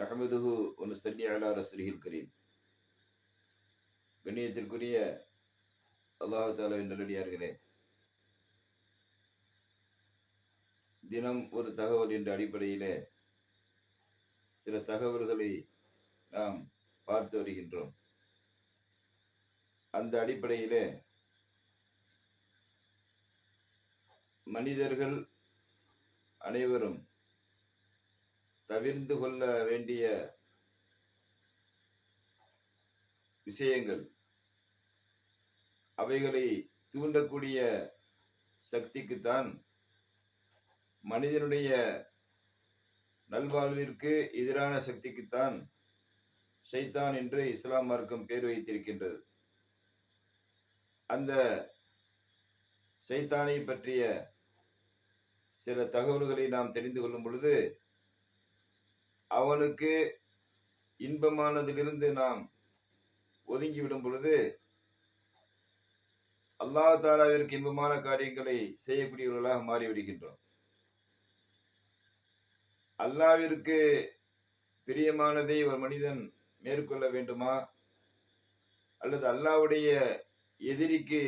நஹமதுஹு ஒன்று சல்லி அலா ரசூலில் கரீம் கண்ணியத்திற்குரிய அல்லாஹு தாலாவின் நல்லடியார்களே. தினம் ஒரு தகவல் என்ற அடிப்படையிலே சில தகவல்களை நாம் பார்த்து வருகின்றோம். அந்த அடிப்படையிலே மனிதர்கள் அனைவரும் தவிர்ந்து கொள்ள வேண்டிய விஷயங்கள். அவைகளை தூண்டக்கூடிய சக்திக்குத்தான் மனிதனுடைய நல்வாழ்விற்கு எதிரான சக்திக்குத்தான் ஷைத்தான் என்று இஸ்லாம் மார்க்கம் பேர் வைத்திருக்கின்றது. அந்த ஷைத்தானை பற்றிய சில தகவல்களை நாம் தெரிந்து கொள்ளும் பொழுது அவனுக்கு இன்பமானதிலிருந்து நாம் ஒதுங்கிவிடும் பொழுது அல்லாஹ் தாலாவிற்கு இன்பமான காரியங்களை செய்யக்கூடியவர்களாக மாறிவிடுகின்றோம். அல்லாவிற்கு பிரியமானதை ஒரு மனிதன் மேற்கொள்ள வேண்டுமா? அல்லது அல்லாவுடைய எதிரிக்கு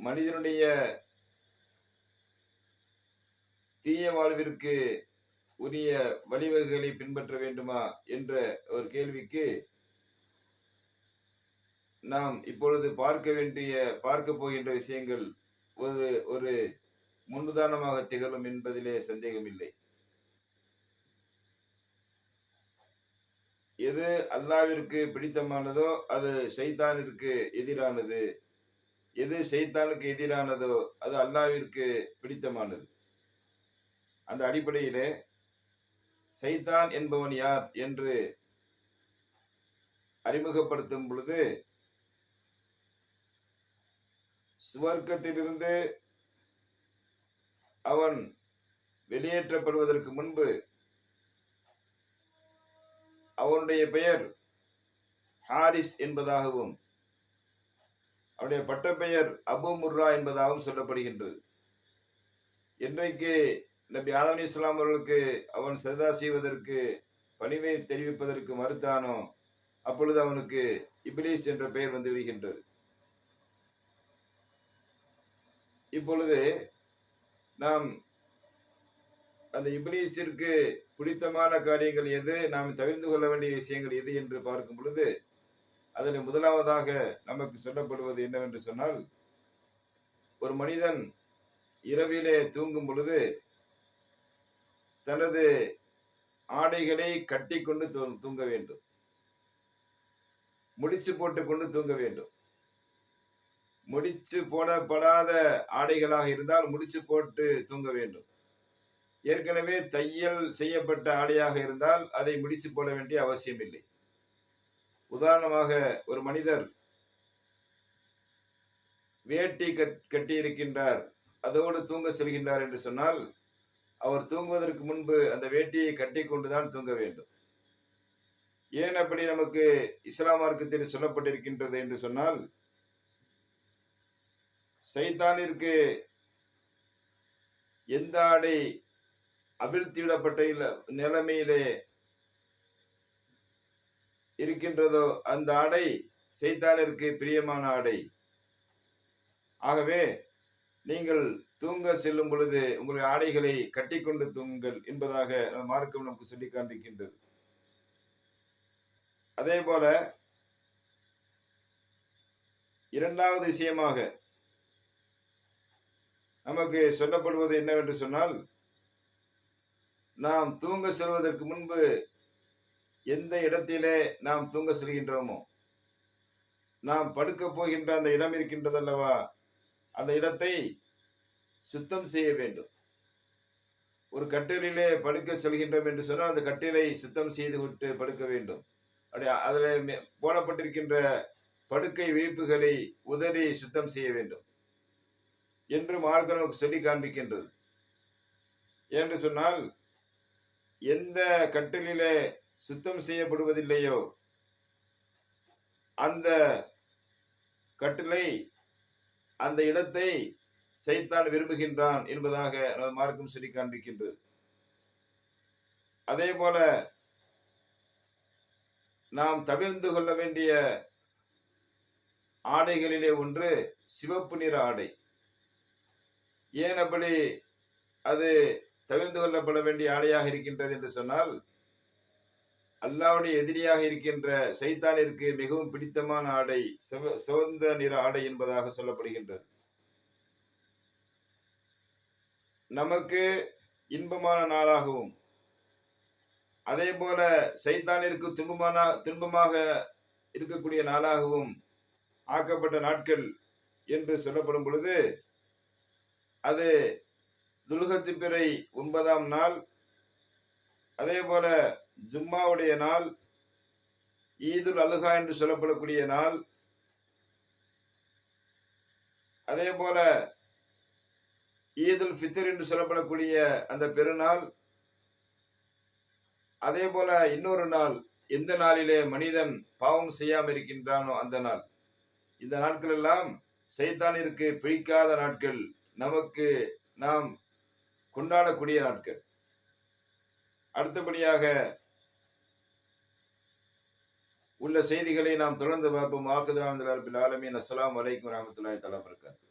மனிதனுடைய தீய வாழ்விற்கு உரிய வழிவகைகளை பின்பற்ற வேண்டுமா என்ற ஒரு கேள்விக்கு நாம் இப்பொழுது பார்க்க வேண்டிய பார்க்க போகின்ற விஷயங்கள் ஒரு ஒரு முன்னுதாரணமாக திகழும் என்பதிலே சந்தேகமில்லை. எது அல்லாவிற்கு பிடித்தமானதோ அது சைத்தானிற்கு எதிரானது. எது சைத்தானுக்கு எதிரானதோ அது அல்லாவிற்கு பிடித்தமானது. அந்த அடிப்படையிலே சைத்தான் என்பவன் யார் என்று அறிமுகப்படுத்தும் பொழுது சுவர்க்கத்திலிருந்து அவன் வெளியேற்றப்படுவதற்கு முன்பு அவனுடைய பெயர் ஹாரிஸ் என்பதாகவும் அவனுடைய பட்டப்பெயர் அபு முர்ரா என்பதாகவும் சொல்லப்படுகின்றது. இன்றைக்கு நபி ஆதம் அலி இஸ்லாம் அவர்களுக்கு அவன் சதா செய்வதற்கு பணிவை தெரிவிப்பதற்கு மறுத்தானோ அப்பொழுது அவனுக்கு இப்லீஸ் என்ற பெயர் வந்து விடுகின்றது. இப்பொழுது நாம் அந்த இப்லீஸிற்கு பிடித்தமான காரியங்கள் எது நாம் தவிர்த்து கொள்ள வேண்டிய விஷயங்கள் எது என்று பார்க்கும் பொழுது அதில் முதலாவதாக நமக்கு சொல்லப்படுவது என்னவென்று சொன்னால் ஒரு மனிதன் இரவிலே தூங்கும் பொழுது தனது ஆடைகளை கட்டி கொண்டு தூங்க வேண்டும். முடிச்சு போட்டு கொண்டு தூங்க வேண்டும். முடிச்சு போடப்படாத ஆடைகளாக இருந்தால் முடிச்சு போட்டு தூங்க வேண்டும். ஏற்கனவே தையல் செய்யப்பட்ட ஆடையாக இருந்தால் அதை முடிச்சு போட வேண்டிய அவசியம் இல்லை உதாரணமாக ஒரு மனிதர் வேட்டி கட்டி இருக்கின்றார் அதோடு தூங்க செல்கின்றார் என்று சொன்னால் அவர் தூங்குவதற்கு முன்பு அந்த வேட்டியை கட்டி கொண்டுதான் தூங்க வேண்டும். ஏன் அப்படி நமக்கு இஸ்லாம் மார்க்கத்தில் சொல்லப்பட்டிருக்கின்றது என்று சொன்னால் சைத்தானிற்கு எந்த ஆடை அபிழ்த்திவிடப்பட்ட நிலைமையிலே இருக்கின்றதோ அந்த ஆடை சைத்தானிற்கு பிரியமான ஆடை. ஆகவே நீங்கள் தூங்க செல்லும் பொழுது உங்களுடைய ஆடைகளை கட்டிக்கொண்டு தூங்குங்கள் என்பதாக மார்க்கம் நமக்கு சொல்லி காண்பிக்கின்றது. அதே போல இரண்டாவது விஷயமாக நமக்கு சொல்லப்படுவது என்னவென்று சொன்னால் நாம் தூங்க செல்வதற்கு முன்பு எந்த இடத்திலே நாம் தூங்க செல்கின்றோமோ நாம் படுக்க போகின்ற அந்த இடம் இருக்கின்றதல்லவா? அந்த இடத்தை சுத்தம் செய்ய வேண்டும். ஒரு கட்டிலே படுக்க செல்கின்றோம் என்று சொன்னால் அந்த கட்டிலை சுத்தம் செய்து விட்டு படுக்க வேண்டும். அப்படி அதில் போடப்பட்டிருக்கின்ற படுக்கை விரிப்புகளை உதறி சுத்தம் செய்ய வேண்டும். என்று மார்க்க நமக்கு சொல்லி காண்பிக்கின்றது. என்று சொன்னால் எந்த கட்டிலே சுத்தம் செய்யப்படுவதில்லையோ அந்த கட்டிலை அந்த இடத்தை சைத்தான் விரும்புகின்றான் என்பதாக மார்க்கம் சொல்லி காண்பிக்கின்றது. அதே போல நாம் தவிர்ந்து கொள்ள வேண்டிய ஆடைகளிலே ஒன்று சிவப்பு நிற ஆடை. ஏன் அப்படி அது தவிர்ந்து கொள்ளப்பட வேண்டிய ஆடையாக இருக்கின்றது என்று சொன்னால் அல்லாவுடைய எதிரியாக இருக்கின்ற சைத்தானிற்கு மிகவும் பிடித்தமான ஆடை சிவ சிவந்த நிற ஆடை என்பதாக சொல்லப்படுகின்றது. நமக்கு இன்பமான நாளாகவும் அதே போல சைத்தானிற்கு துன்பமான துன்பமாக இருக்கக்கூடிய நாளாகவும் ஆக்கப்பட்ட நாட்கள் என்று சொல்லப்படும் பொழுது அது துல்கத்து பிறை ஒன்பதாம் நாள் அதே போல ஜும்மாவுடைய நாள் ஈதுல் அலுகா என்று சொல்லப்படக்கூடிய நாள். அதே போல ஈதுல் ஃபித்ர் என்று சொல்லப்படக்கூடிய அந்த பெருநாள். அதே போல இன்னொரு நாள் எந்த நாளிலே மனிதன் பாவம் செய்யாமல் இருக்கின்றானோ அந்த நாள். இந்த நாட்கள் எல்லாம் சைத்தானிற்கு பிடிக்காத நாட்கள். நமக்கு நாம் கொண்டாடக்கூடிய நாட்கள். அடுத்தபடியாக உள்ள செய்திகளை நாம் தொடர்ந்து பார்ப்போம். ஆகுதான் ஆலமீன். ஆலமின் அலைக்கும் வரஹ்மத்துல்லாஹி தஆலா வபரகாத்துஹு.